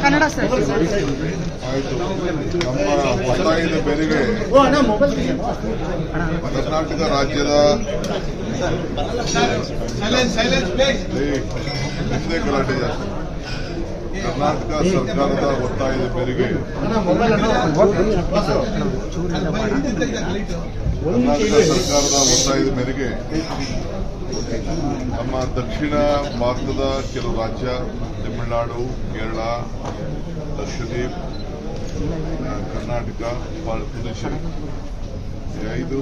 Kannada sir. ನಮ್ಮ ಒತ್ತಾಯದ ಮೇರೆಗೆ ಕರ್ನಾಟಕ ರಾಜ್ಯದ ಗಲಾಟೆ ಜಾಸ್ತಿ. ಕರ್ನಾಟಕ ಸರ್ಕಾರದ ಒತ್ತಾಯದ ಮೇರೆಗೆ ಕರ್ನಾಟಕ ಸರ್ಕಾರದ ಒತ್ತಾಯದ ಮೇರೆಗೆ ನಮ್ಮ ದಕ್ಷಿಣ ಭಾರತದ ಕೆಲವು ರಾಜ್ಯ, ತಮಿಳುನಾಡು, ಕೇರಳ, ಲಕ್ಷದ್ವೀಪ್ ಕರ್ನಾಟಕ ಪ್ರದೇಶ. ಐದು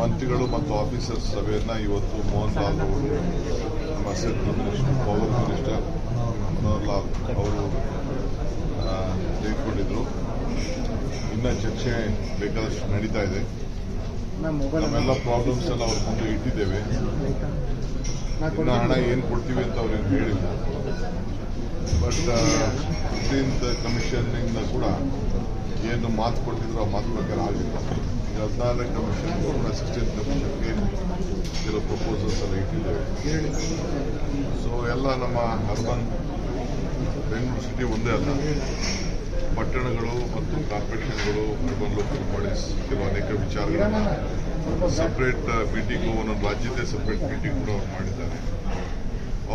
ಮಂತ್ರಿಗಳು ಮತ್ತು ಆಫೀಸರ್ಸ್ ಸಭೆಯನ್ನ ಇವತ್ತು ಮೋಹನ್ ಲಾಲ್ ಅವರು, ನಮ್ಮ central minister power minister Manohar Lal ಅವರು ತೆಗೆದುಕೊಂಡಿದ್ರು. ಇನ್ನ ಚರ್ಚೆ ಬೇಕಾದಷ್ಟು ನಡೀತಾ ಇದೆ. ನಮ್ಮೆಲ್ಲ ಪ್ರಾಬ್ಲಮ್ಸ್ ಎಲ್ಲ ಅವ್ರ ಮುಂದೆ ಇಟ್ಟಿದ್ದೇವೆ. ಇನ್ನ ಹಣ ಏನು ಕೊಡ್ತೀವಿ ಅಂತ ಅವ್ರೇನು ಹೇಳಿಲ್ಲ. ಬಟ್ ಫಿಫ್ಟೀನ್ತ್ ಕಮಿಷನ್ನಿಂದ ಕೂಡ ಏನು ಮಾತು ಕೊಟ್ಟಿದ್ರು ಆ ಮಾತು ಪ್ರಕಾರ ಆಗಿಲ್ಲ. ಈಗ ಹದಿನಾರನೇ ಕಮಿಷನ್ ಸಿಕ್ಸ್ಟೀನ್ ಕಮಿಷನ್ಗೆ ಕೆಲವು ಪ್ರಪೋಸಲ್ಸ್ ಎಲ್ಲ ಇಟ್ಟಿದ್ದೇವೆ. ಸೊ ಎಲ್ಲ ನಮ್ಮ ಅರ್ಬನ್ ಬೆಂಗಳೂರು ಸಿಟಿ ಒಂದೇ ಅಲ್ಲ. ಪಟ್ಟಣಗಳು ಮತ್ತು ಕಾರ್ಪೊರೇಷನ್ಗಳು ಅರ್ಬನ್ ಲೋಕಲ್ ಬಾಡೀಸ್ ಕೆಲವು ಅನೇಕ ವಿಚಾರಗಳನ್ನು ಸಪ್ರೇಟ್ ಮೀಟಿಂಗು ಒಂದೊಂದು ರಾಜ್ಯದೇ ಸಪ್ರೇಟ್ ಮೀಟಿಂಗ್ ಕೂಡ ಅವ್ರು ಮಾಡಿದ್ದಾರೆ.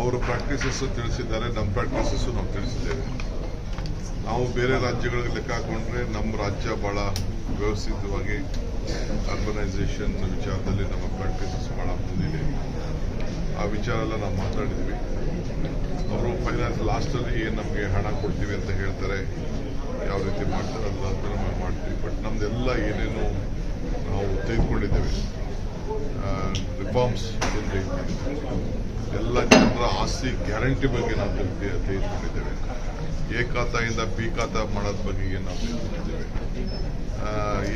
ಅವರ ಪ್ರಾಕ್ಟೀಸಸ್ ತಿಳಿಸಿದ್ದಾರೆ ನಮ್ಮ ಪ್ರಾಕ್ಟೀಸಸ್ ನಾವು ತಿಳಿಸಿದ್ದೇವೆ. ನಾವು ಬೇರೆ ರಾಜ್ಯಗಳಿಗೆ ಲೆಕ್ಕ ಹಾಕೊಂಡ್ರೆ ನಮ್ಮ ರಾಜ್ಯ ಬಹಳ ವ್ಯವಸ್ಥಿತವಾಗಿ ಅರ್ಬನೈಸೇಷನ್ ವಿಚಾರದಲ್ಲಿ ನಮ್ಮ ಪ್ರಾಕ್ಟೀಸಸ್ ಬಹಳ ಮುಂದಿದೆ. ಆ ವಿಚಾರ ಎಲ್ಲ ನಾವು ಮಾತಾಡಿದ್ವಿ. ಅವರು ಫೈನಾನ್ಸ್ ಲಾಸ್ಟಲ್ಲಿ ಏನು ನಮಗೆ ಹಣ ಕೊಡ್ತೀವಿ ಅಂತ ಹೇಳ್ತಾರೆ. ಯಾವ ರೀತಿ ಮಾಡ್ತಾರೆ ಅಂತ ನಾವು ಮಾಡ್ತೀವಿ. ಬಟ್ ನಮ್ದೆಲ್ಲ ಏನೇನು ನಾವು ತೆಗೆದುಕೊಂಡಿದ್ದೇವೆ. ರಿಫಾರ್ಮ್ಸ್ ಎಲ್ಲ ಜನರ ಆಸ್ತಿ ಗ್ಯಾರಂಟಿ ಬಗ್ಗೆ ನಾವು ತೆಗೆ- ತೆಗೆದುಕೊಂಡಿದ್ದೇವೆ. ಎ ಖಾತಾಯಿಂದ ಬಿ ಖಾತಾ ಮಾಡೋದ್ ಬಗ್ಗೆ ಏನು ನಾವು ತೆಗೆದುಕೊಂಡಿದ್ದೇವೆ.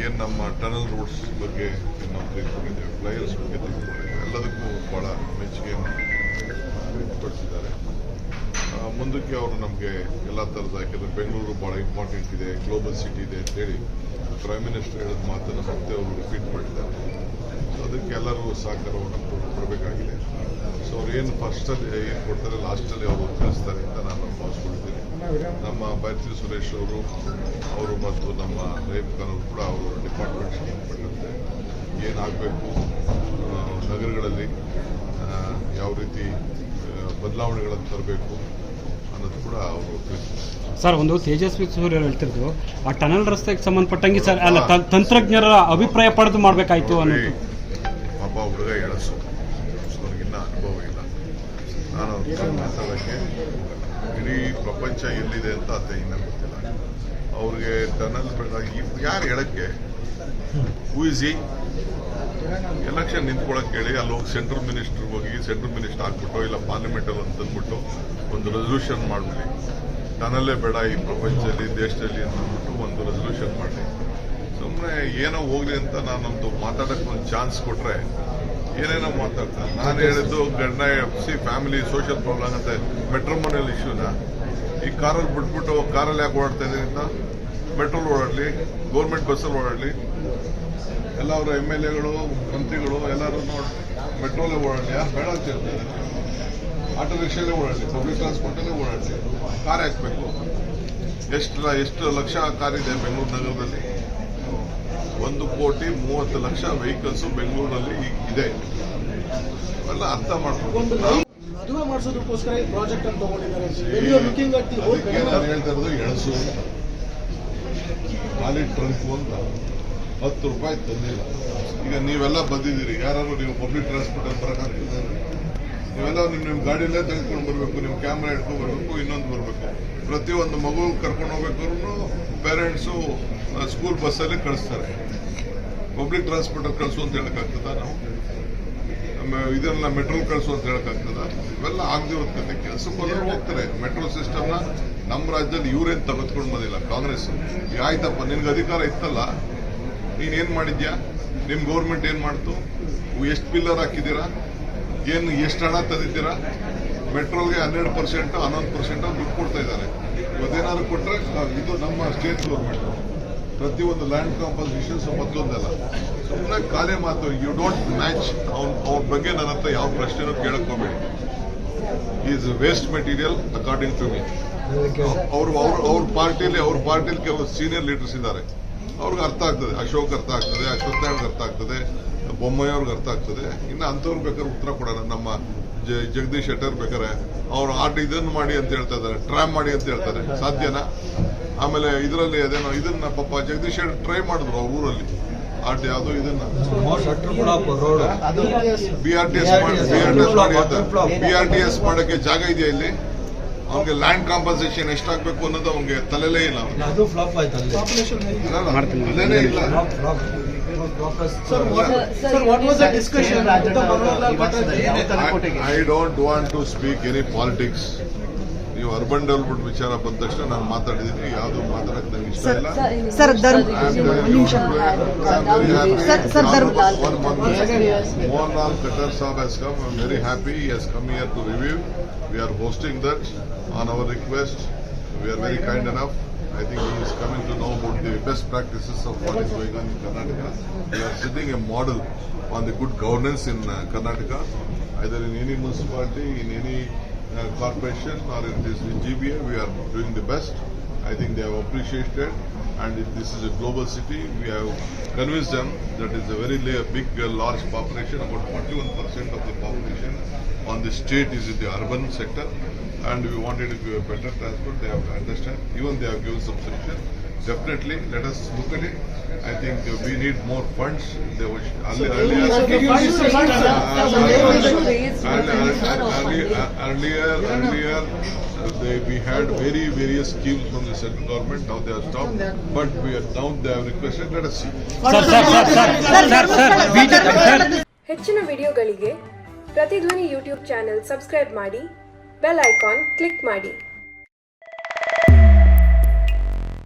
ಏನು ನಮ್ಮ ಟನಲ್ ರೋಡ್ಸ್ ಬಗ್ಗೆ ನಾವು ತೆಗೆದುಕೊಂಡಿದ್ದೇವೆ. ಫ್ಲೈಯರ್ಸ್ ಬಗ್ಗೆ ತೆಗೆದುಕೊಂಡಿದ್ದೇವೆ. ಎಲ್ಲದಕ್ಕೂ ಭಾಳ ಮೆಚ್ಚುಗೆಯನ್ನು ಮುಂದಕ್ಕೆ ಅವರು ನಮಗೆ ಎಲ್ಲ ಥರದ ಯಾಕೆಂದರೆ ಬೆಂಗಳೂರು ಭಾಳ ಇಂಪಾರ್ಟೆಂಟ್ ಇದೆ ಗ್ಲೋಬಲ್ ಸಿಟಿ ಇದೆ ಅಂತೇಳಿ ಪ್ರೈಮ್ ಮಿನಿಸ್ಟರ್ ಹೇಳಿದ ಮಾತನ್ನು ಮತ್ತೆ ಅವರು ರಿಪೀಟ್ ಮಾಡಿದ್ದಾರೆ. ಅದಕ್ಕೆ ಎಲ್ಲರೂ ಸಹಕಾರವನ್ನು ಕೊಡ್- ಕೊಡಬೇಕಾಗಿದೆ. ಸೊ ಅವ್ರು ಏನು ಫಸ್ಟಲ್ಲಿ ಏನು ಕೊಡ್ತಾರೆ ಲಾಸ್ಟಲ್ಲಿ ಅವರು ತಿಳಿಸ್ತಾರೆ ಅಂತ ನಾನು ಭಾವಿಸ್ಕೊಂಡಿದ್ದೀನಿ ನಮ್ಮ ಬೈತ್ರಿ ಸುರೇಶ್ ಅವರು ಅವರು ಮತ್ತು ನಮ್ಮ ರೈಪ್ ಕಾನೂನು ಅವರು ಕೂಡ ಅವರು ಡಿಪಾರ್ಟ್ಮೆಂಟ್ ಸಂಬಂಧಪಟ್ಟಂತೆ ಏನಾಗಬೇಕು ನಗರಗಳಲ್ಲಿ ಯಾವ ರೀತಿ ಬದಲಾವಣೆಗಳನ್ನು ತರಬೇಕು? ಅನ್ನೋದು ಕೂಡ ಅವರು ಸರ್ ಒಂದು ತೇಜಸ್ವಿ ಸೂರ್ಯ ಹೇಳ್ತಿದ್ರು ಆ ಟನಲ್ ರಸ್ತೆಗೆ ಸಂಬಂಧಪಟ್ಟಂಗೆ ಸರ್ ಅಲ್ಲ ತಂತ್ರಜ್ಞರ ಅಭಿಪ್ರಾಯ ಪಡೆದು ಮಾಡ್ಬೇಕಾಯ್ತು ಅನ್ನೋದು. ಪಾಪ ಹುಡುಗ ಎಳಸು. ಸೊ ಅವ್ನಿಗಿನ್ನ ಅನುಭವ ಇಲ್ಲ. ನಾನು ಮಾತಾಡೋಕ್ಕೆ ಇಡೀ ಪ್ರಪಂಚ ಎಲ್ಲಿದೆ ಅಂತ ಆತ ಇನ್ನೂ ಗೊತ್ತಿಲ್ಲ. ಅವ್ರಿಗೆ ಟನಲ್ ಯಾರು ಹೇಳಕ್ಕೆ? ಹೂ ಇಸ್ ಈ ಎಲೆಕ್ಷನ್ ನಿಂತ್ಕೊಳ್ಳೋಕೆ ಹೇಳಿ, ಅಲ್ಲಿ ಹೋಗಿ ಸೆಂಟ್ರಲ್ ಮಿನಿಸ್ಟರ್ ಹೋಗಿ ಸೆಂಟ್ರಲ್ ಮಿನಿಸ್ಟರ್ ಹಾಕ್ಬಿಟ್ಟು ಇಲ್ಲ ಪಾರ್ಲಿಮೆಂಟಲ್ಲಿ ಅಂತ ಅಂದ್ಬಿಟ್ಟು ಒಂದು ರೆಸಲ್ಯೂಷನ್ ಮಾಡ್ಬಿಡಿ. ನನ್ನಲ್ಲೇ ಬೇಡ ಈ ಪ್ರಪಂಚದಲ್ಲಿ, ದೇಶದಲ್ಲಿ ಅಂತ ಅಂದ್ಬಿಟ್ಟು ಒಂದು ರೆಸಲ್ಯೂಷನ್ ಮಾಡಿ ಸುಮ್ಮನೆ ಏನೋ ಹೋಗ್ಲಿ ಅಂತ ನಾನೊಂದು ಮಾತಾಡಕ್ಕೆ ಒಂದು ಚಾನ್ಸ್ ಕೊಟ್ಟರೆ ಏನೇನೋ ಮಾತಾಡ್ತಾರೆ ನಾನು ಹೇಳಿದ್ದು ಗಂಡ ಸಿ ಫ್ಯಾಮಿಲಿ ಸೋಷಿಯಲ್ ಪ್ರಾಬ್ಲಮ್ ಅಂತ ಮೆಟ್ರೋಮೋನಿಯಲ್ ಇಶ್ಯೂನ ಈ ಕಾರಲ್ಲಿ ಬಿಟ್ಬಿಟ್ಟು ಕಾರಲ್ಲಿ ಯಾಕೆ ಓಡಾಡ್ತಾ ಇದ್ದೀನಿ ಅಂತ? ಮೆಟ್ರೋಲ್ ಓಡಾಡಲಿ ಗೌರ್ಮೆಂಟ್ ಬಸ್ಸಲ್ಲಿ ಓಡಾಡಲಿ. ಎಲ್ಲ ಅವರ ಎಂ ಎಲ್ ಎಗಳು ಮಂತ್ರಿಗಳು ಎಲ್ಲರೂ ನೋಡಿ ಮೆಟ್ರೋಲೇ ಓಡಾಡಲಿ ಯಾರು ಬೇಡ ಅಂತ ಹೇಳ್ತಾರೆ. ಆಟೋ ರಿಕ್ಷಾಲೇ ಓಡಾಡಲಿ ಪಬ್ಲಿಕ್ ಟ್ರಾನ್ಸ್ಪೋರ್ಟಲ್ಲೇ ಓಡಾಡಲಿ ಕಾರ್ ಹಾಕ್ಬೇಕು. ಎಷ್ಟು ಎಷ್ಟು ಲಕ್ಷ ಕಾರ್ ಇದೆ ಬೆಂಗಳೂರು ನಗರದಲ್ಲಿ? ಒಂದು ಕೋಟಿ ಮೂವತ್ತು ಲಕ್ಷ ವೆಹಿಕಲ್ಸ್ ಬೆಂಗಳೂರಲ್ಲಿ ಇದೆ. ಅವೆಲ್ಲ ಅರ್ಥ ಮಾಡ್ಕೊಂಡು ಮದುವೆ ಮಾಡಿಸೋದಕ್ಕೋಸ್ಕರ ಈ ಪ್ರಾಜೆಕ್ಟ್ ಅಂತ ತಗೊಂಡಿದ್ದಾರೆ. ಹೇಳ್ತಾ ಇರೋದು ಎಣಸು ಖಾಲಿ ಟ್ರಂಕ್ ಅಂತ ಹತ್ತು ರೂಪಾಯಿ ತಂದಿಲ್ಲ. ಈಗ ನೀವೆಲ್ಲ ಬಂದಿದ್ದೀರಿ. ಯಾರು ನೀವು ಪಬ್ಲಿಕ್ ಟ್ರಾನ್ಸ್ಪೋರ್ಟ್ ಅಲ್ಲಿ ಬರೋಕ್ಕಾಗ್ತದೆ ನೀವೆಲ್ಲ ನಿಮ್ಮ ನಿಮ್ಮ ಗಾಡಿಯಲ್ಲೇ ತೆಗೆದುಕೊಂಡು ಬರಬೇಕು ನಿಮ್ಮ ಕ್ಯಾಮ್ರಾ ಇಟ್ಕೊಂಡು ಬರಬೇಕು, ಇನ್ನೊಂದು ಬರಬೇಕು. ಪ್ರತಿಯೊಂದು ಮಗು ಕರ್ಕೊಂಡು ಹೋಗ್ಬೇಕಾದ್ರೂ ಪೇರೆಂಟ್ಸು ಸ್ಕೂಲ್ ಬಸ್ಸಲ್ಲೇ ಕಳಿಸ್ತಾರೆ. ಪಬ್ಲಿಕ್ ಟ್ರಾನ್ಸ್ಪೋರ್ಟ್ ಅಲ್ಲಿ ಕಳಿಸು ಅಂತ ಹೇಳಕ್ಕಾಗ್ತದ ನಾವು? ಇದನ್ನ ಮೆಟ್ರೋ ಕಳಿಸು ಅಂತ ಹೇಳಕ್ಕಾಗ್ತದ? ಇವೆಲ್ಲ ಆಗದಿರೋ ಕತೆ ಕೆಲಸಕ್ಕೆ ಹೋಗ್ತಾರೆ. ಮೆಟ್ರೋ ಸಿಸ್ಟಮ್ನ ನಮ್ಮ ರಾಜ್ಯದಲ್ಲಿ ಇವರೇನು ತೆಗೆದುಕೊಂಡು ಬಂದಿಲ್ಲ. ಕಾಂಗ್ರೆಸ್. ಆಯ್ತಪ್ಪ, ನಿನ್ಗೆ ಅಧಿಕಾರ ಇತ್ತಲ್ಲ? ನೀನ್ ಏನ್ ಮಾಡಿದ್ಯಾ? ನಿಮ್ ಗೌರ್ಮೆಂಟ್ ಏನ್ ಮಾಡ್ತು? ಎಷ್ಟು ಪಿಲ್ಲರ್ ಹಾಕಿದ್ದೀರಾ? ಏನು ಎಷ್ಟು ಹಣ ತಂದಿದ್ದೀರಾ? ಮೆಟ್ರೋಲ್ಗೆ ಹನ್ನೆರಡು ಪರ್ಸೆಂಟ್ ಹನ್ನೊಂದು ಪರ್ಸೆಂಟ್ ದುಡ್ಡು ಕೊಡ್ತಾ ಇದ್ದಾರೆ. ಇವತ್ತೇನಾದ್ರು ಕೊಟ್ರೆ ಇದು ನಮ್ಮ ಸ್ಟೇಟ್ ಗೌರ್ಮೆಂಟ್ ಪ್ರತಿಯೊಂದು ಲ್ಯಾಂಡ್ ಕಾಂಪೋಸಿಷನ್ಸ್ ಮತ್ತೊಂದಲ್ಲ ಸುಮ್ಮನೆ ಖಾಲಿ ಮಾತು ಯು ಡೋಂಟ್ ಮ್ಯಾಚ್ ಅವ್ನ ಅವ್ರ ಬಗ್ಗೆ ನನ್ನ ಹತ್ರ ಯಾವ ಪ್ರಶ್ನೆನೂ ಕೇಳಕ್ ಹೋಗ್ಬೇಡಿ is waste material according to me ಅವರು ಅವ್ರ ಅವ್ರ ಪಾರ್ಟಿಯಲ್ಲಿ ಅವ್ರ ಪಾರ್ಟಿಯಲ್ಲಿ ಕೆಲವು ಸೀನಿಯರ್ ಲೀಡರ್ಸ್ ಇದ್ದಾರೆ. ಅವ್ರಿಗೆ ಅರ್ಥ ಆಗ್ತದೆ. ಅಶೋಕ್ ಅರ್ಥ ಆಗ್ತದೆ ಅಶ್ವತ್ಥನಾರಾಯಣ್ ಅರ್ಥ ಆಗ್ತದೆ ಬೊಮ್ಮಯ್ಯ ಅವ್ರಿಗೆ ಅರ್ಥ ಆಗ್ತದೆ. ಇನ್ನು ಅಂಥವ್ರು ಬೇಕಾದ್ರೆ ಉತ್ತರ ಕೊಡೋಣ. ನಮ್ಮ ಜಗದೀಶ್ ಶೆಟ್ಟರ್ ಬೇಕಾರೆ ಅವ್ರು ಆಟ ಇದನ್ನು ಮಾಡಿ ಅಂತ ಹೇಳ್ತಾ ಇದ್ದಾರೆ ಟ್ರೈ ಮಾಡಿ ಅಂತ ಹೇಳ್ತಾರೆ. ಸಾಧ್ಯನಾ? ಆಮೇಲೆ ಇದರಲ್ಲಿ ಅದೇನೋ ಇದನ್ನ ಪಾಪ ಜಗದೀಶ್ ಶೆಟ್ಟರ್ ಟ್ರೈ ಮಾಡಿದ್ರು ಅವ್ರ ಊರಲ್ಲಿ. ಆಟ ಯಾವುದು ಇದನ್ನ. B R T S B R T S ಮಾಡಿ ಬಿ ಆರ್ ಟಿ ಎಸ್ ಮಾಡಕ್ಕೆ ಜಾಗ ಇದೆಯಾ ಇಲ್ಲಿ? ಅವ್ನಿಗೆ ಲ್ಯಾಂಡ್ ಕಾಂಪನ್ಸೇಷನ್ ಎಷ್ಟಾಗಬೇಕು ಅನ್ನೋದು ಅವ್ನಿಗೆ ತಲೆಲೇ ಇಲ್ಲ ಅವ್ನಿಗೆ. ಅದು ಫ್ಲಾಪ್ ಆಯ್ತಲ್ಲಿ ಪಾಪ್ಯುಲೇಷನ್ ಅಲ್ಲಲ್ಲ, ಮಾಡ್ತೀನಿ. ತಲೆನೇ ಇಲ್ಲ ಫ್ಲಾಪ್ ಫ್ಲಾಪ್ ವಾಪಸ್ sir sir what was the discussion Manohar Lal Khattar I don't want to speak any politics ನೀವು ಅರ್ಬನ್ ಡೆವಲಪ್ಮೆಂಟ್ ವಿಚಾರ ಬಂದ ತಕ್ಷಣ ನಾನು ಮಾತಾಡಿದ್ದೀನಿ ಯಾವುದು ಮಾತಾಡಕ್ಕೆ ನನಗೆ ಇಷ್ಟ ಇಲ್ಲ sir. Mohanlal Khattar Saab has come. I'm very happy. He has come here to review. We are hosting that on our request. We are very kind enough. I think he is coming to know about the best practices of what is going on in Karnataka. We are setting a model on the good governance in uh, Karnataka, either in any municipality, in any uh, corporation, or in this in GBA. We are doing the best. I think they have appreciated, and if this is a global city, we have convinced them that it's a very big, uh, large population. About 41% of the population on the state is in the urban sector, and we wanted to give a better transport. They have understand. Even they have given some solution. Definitely, let us look at it. I think uh, we need more funds. There was earlier. earlier Earlier, earlier, earlier, uh, they, we had very various schemes from the central government, now they are stopped, but we are, now they have requested, let us see. sir sir sir sir sir sir BJP sir ಹೆಚ್ಚಿನ ವಿಡಿಯೋಗಳಿಗೆ ಪ್ರತಿಧ್ವನಿ YouTube channel subscribe ಮಾಡಿ bell icon click ಮಾಡಿ